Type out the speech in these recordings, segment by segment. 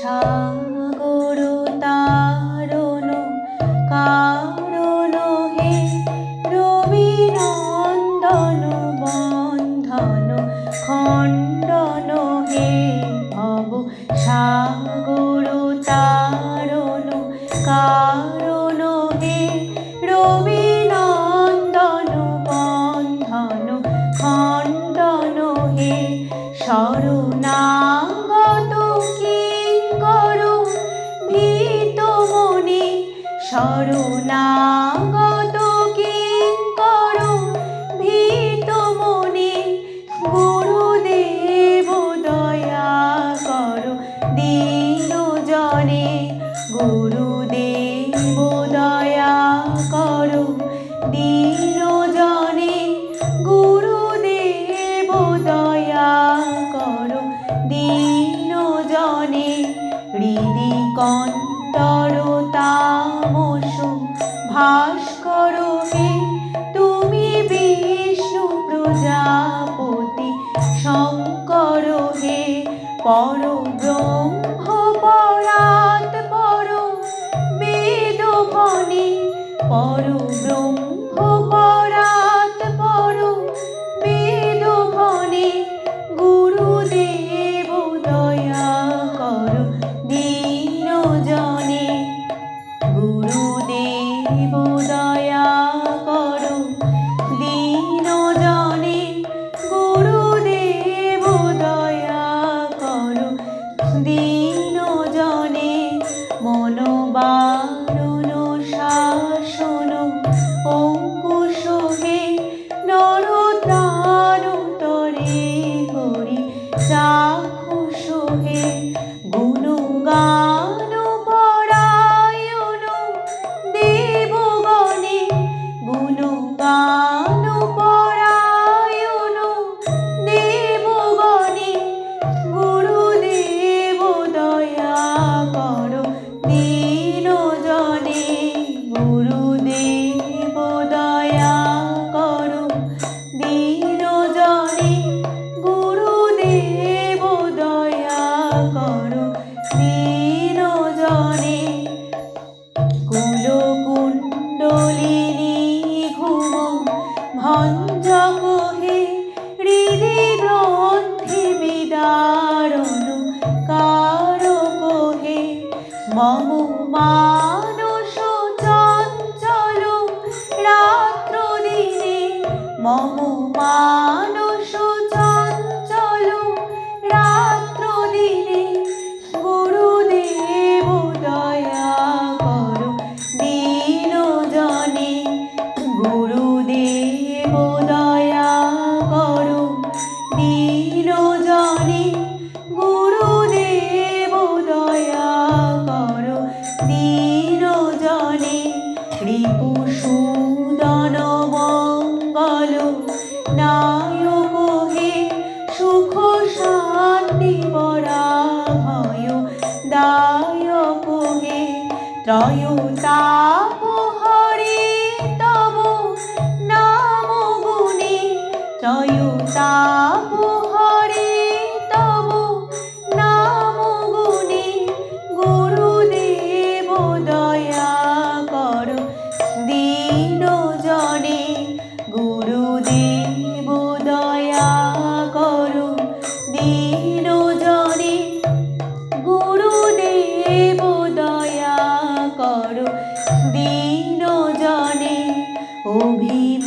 সাগর তারণ, কারণ হে রবি নন্দন বন্ধন খণ্ডন হে ভব সাগর তারণ, কারণ হে রবি নন্দন বন্ধন খণ্ডন শরণা শরণা ভাস্কর তুমি বিষ্ণু প্রজাপতি। শঙ্কর হে পর ব্রহ্ম পর। বেদমণি পর। ব্রহ্ম দিন জনে মনোবারণ শাসন অঙ্কুশ হে নরতার তরে হরি চাক্ষুষ মানস চঞ্চল রাত্র দিনে মম মা চয়তাপ হরি তব নাম গুণে চয়তাপ হরি।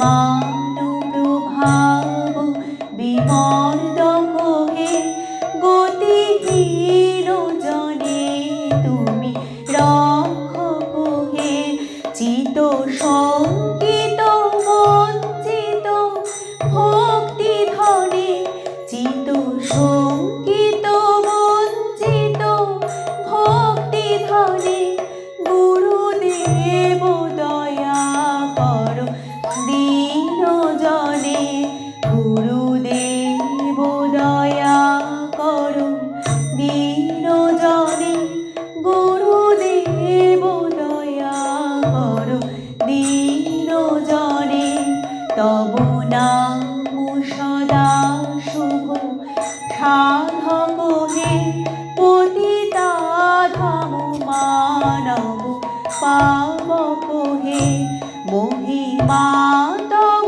mão. সাধব হে পতিতা ধম মানব পাবক হে মহিমা তব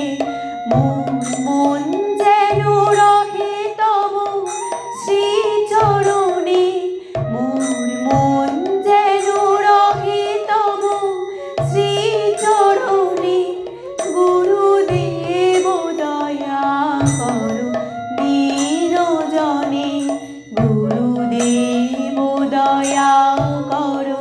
করো